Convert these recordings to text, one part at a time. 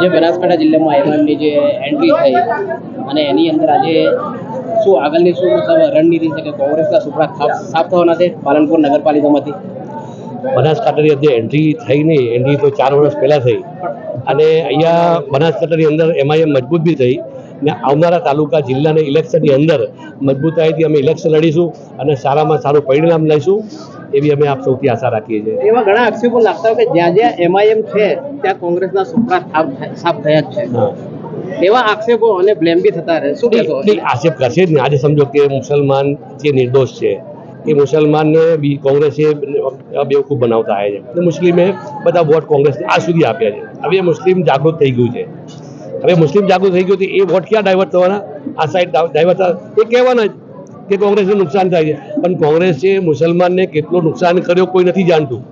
જે બનાસકાંઠા જિલ્લામાં એમએમની જે એન્ટ્રી થઈ અને એની અંદર આજે શું આગળની શું મતલબ રણનીતિ છે કે કોંગ્રેસના સુપડા સાફ થવાના છે? પાલનપુર નગરપાલિકામાંથી? બનાસકાંઠાની અંદર એન્ટ્રી થઈ નહીં. એન્ટ્રી તો ચાર વર્ષ પહેલાં થઈ. અને અહીંયા બનાસકાંઠાની અંદર એમઆઈએમ મજબૂત બી થઈ. ને આવનારા તાલુકા જિલ્લાના ઇલેક્શનની અંદર મજબૂતાઈથી અમે ઇલેક્શન લડીશું અને સારામાં સારું પરિણામ લઈશું. એવી અમે આપ સૌથી આશા રાખીએ છીએ. એવા ઘણા આક્ષેપો લાગતા કે જ્યાં જ્યાં એમઆઈએમ છે ત્યાં કોંગ્રેસના સુપરા સાફ થયા જ છે. એવા આક્ષેપો અને બ્લેમ બી થતા રહે. શું કહેશો? આક્ષેપ કરશે જ ને. આજે સમજો કે મુસલમાન જે નિર્દોષ છે એ મુસલમાનને બી કોંગ્રેસે બેવકૂફ બનાવતા આવે છે. મુસ્લિમે બધા વોટ કોંગ્રેસને આ સુધી આપ્યા છે. હવે મુસ્લિમ જાગૃત થઈ ગયું છે. હવે મુસ્લિમ જાગૃત થઈ ગયું તો એ વોટ ક્યાં ડાયવર્ટ થવાના આ સાઈડ ડાયવર્ટ એ કહેવાના જ. કે કોંગ્રેસને નુકસાન થાય છે. પણ કોંગ્રેસે મુસલમાનને કેટલું નુકસાન કર્યો કોઈ નથી જાણતું.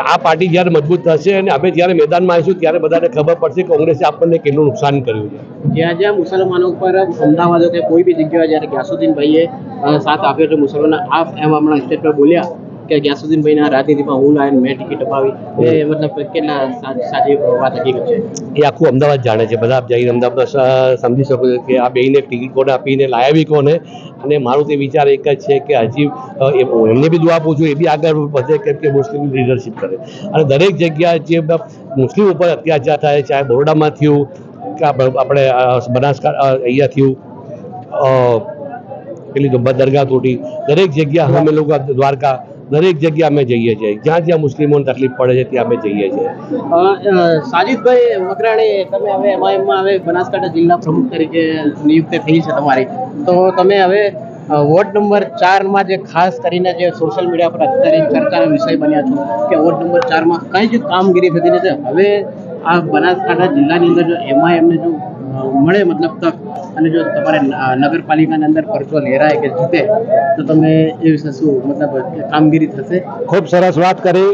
આ પાર્ટી જ્યારે મજબૂત થશે અને આપણે જ્યારે મેદાનમાં આવીશું ત્યારે બધાને ખબર પડશે કોંગ્રેસે આપણને કેટલું નુકસાન કર્યું છે. જ્યાં જ્યાં મુસલમાનો ઉપર અમદાવાદ કે કોઈ બી જગ્યાએ જ્યારે ગ્યાસુદ્દીન ભાઈએ અ, સાથ આપ્યો છે મુસલમાનો આ એમ હમણાં સ્ટેટ પર બોલ્યા કે ગ્યાસુદ્દીન ભાઈના રાજનીતિમાં હું લાવીને મેં ટિકિટ અપાવી. એ મતલબ કેટલા સાચી વાત હકીકત છે એ આખું અમદાવાદ જાણે છે. બધા જઈને અમદાવાદ સમજી શકો છો કે આ બેને ટિકિટ કોને આપીને લાયા બી કોને? અને મારો તે વિચાર એક જ છે કે હજી એમને બી દુઆ આપું છું, એ બી આગળ વધે કેમ કે મુસ્લિમ લીડરશીપ કરે. અને દરેક જગ્યાએ જે મુસ્લિમ ઉપર અત્યાચાર થાય, ચાહે બરોડામાં થયું, કે આપણે બનાસકા અહીંયા થયું પેલી દરગાહ તૂટી, દરેક જગ્યા અમે લોકો દ્વારકા દરેક જગ્યા અમે જઈએ છીએ. જ્યાં જ્યાં મુસ્લિમોને તકલીફ પડે છે, ત્યાં અમે જઈએ છીએ. સાજિદભાઈ મકરાણી, તમે હવે એમાં હવે બનાસકાંઠા જિલ્લા પ્રમુખ તરીકે નિયુક્ત થઈ છે તમારી. તો તમે હવે વોર્ડ નંબર ચારમાં જે ખાસ કરીને જે સોશિયલ મીડિયા પર અત્યારે ચર્ચાનો વિષય બન્યા છો, કે વોર્ડ નંબર ચારમાં કઈ જ કામગીરી થતી નથી. હવે આ બનાસકાંઠા જિલ્લાની અંદર જો એમાં એમને જો મળે મતલબ તક અને જો તમારે નગરપાલિકાની અંદર પરચો લહેરાય કે જીતે, તો તમે એ વિશે શું મતલબ કામગીરી થશે? ખૂબ સરસ વાત કરી.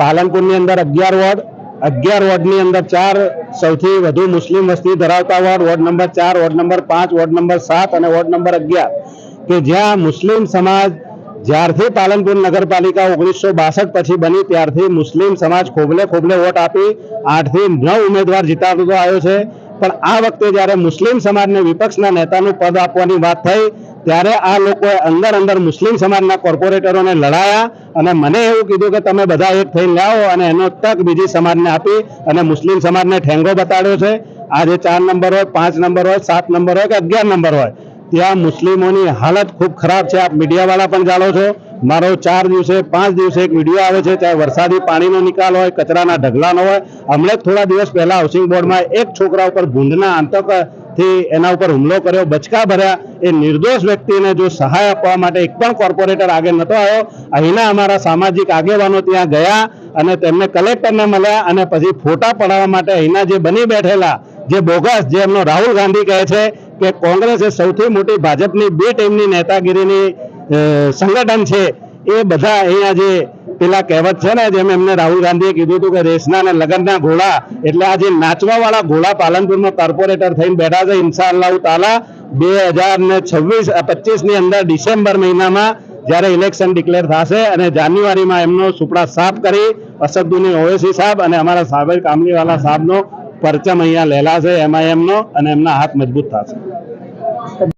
પાલનપુરની અંદર અગિયાર વોર્ડ, અગિયાર વોર્ડની અંદર ચાર સૌથી વધુ મુસ્લિમ વસ્તી ધરાવતા વોર્ડ વોર્ડ નંબર ચાર, વોર્ડ નંબર પાંચ, વોર્ડ નંબર સાત અને વોર્ડ નંબર અગિયાર. કે જ્યાં મુસ્લિમ સમાજ જ્યારથી પાલનપુર નગરપાલિકા ઓગણીસો બાસઠ પછી બની, ત્યારથી મુસ્લિમ સમાજ ખોબલે ખોબલે વોટ આપી, આઠથી નવ ઉમેદવાર જીતાડતો આવ્યો છે. પણ આ વખતે જ્યારે મુસ્લિમ સમાજને વિપક્ષના નેતાનું પદ આપવાની વાત થઈ, ત્યારે આ લોકોએ અંદર અંદર મુસ્લિમ સમાજના કોર્પોરેટરોને લડાયા અને મને એવું કીધું કે તમે બધા એક થઈને લાવો અને એનો તક બીજી સમાજને આપી અને મુસ્લિમ સમાજને ઠેંગો બતાડ્યો છે. આજે ચાર નંબર હોય, પાંચ નંબર હોય, સાત નંબર હોય કે અગિયાર નંબર હોય. ત્યાં મુસ્લિમોની હાલત ખૂબ ખરાબ છે. આપ મીડિયાવાળા પણ જાણો છો. મારો ચાર દિવસે, પાંચ દિવસે એક વીડિયો આવે છે, ત્યાં વરસાદી પાણીનો નિકાલ હોય, કચરાના ઢગલાનો હોય. હમણાં જ થોડા દિવસ પહેલા હાઉસિંગ બોર્ડમાં એક છોકરા ઉપર ભૂંડના થી એના ઉપર હુમલો કર્યો, બચકા ભર્યા. એ નિર્દોષ વ્યક્તિને જો સહાય આપવા માટે એક પણ કોર્પોરેટર આગળ નતો આવ્યો, અહીંના અમારા સામાજિક આગેવાનો ત્યાં ગયા અને તેમને કલેક્ટરને મળ્યા અને પછી ફોટા પડાવવા માટે અહીંના જે બની બેઠેલા, જે બોગસ, જે એમનો રાહુલ ગાંધી કહે છે કે કોંગ્રેસે સૌથી મોટી ભાજપની બે ટીમની નેતાગીરીની સંગઠન છે, એ બધા અહીંયા જે પેલા કહેવત છે ને, જેમ એમને રાહુલ ગાંધીએ કીધું હતું કે રેસના અને લગનના ઘોડા, એટલે આ જે નાચવા વાળા ઘોડા પાલનપુરમાં કોર્પોરેટર થઈને બેઠા છે ઇન્શાલ્લાહ તાલા, બે હજાર ને છવ્વીસ પચીસની અંદર ડિસેમ્બર મહિનામાં જ્યારે ઇલેક્શન ડિક્લેર થશે અને જાન્યુઆરીમાં એમનો સુપડા સાફ કરી, અસદુદ્દીન ઓવેસી સાહેબ અને અમારા સાબિર કામલીવાલા સાહેબનો પરચમ અહીંયા લેલા છે એમનો અને એમના હાથ મજબૂત થશે.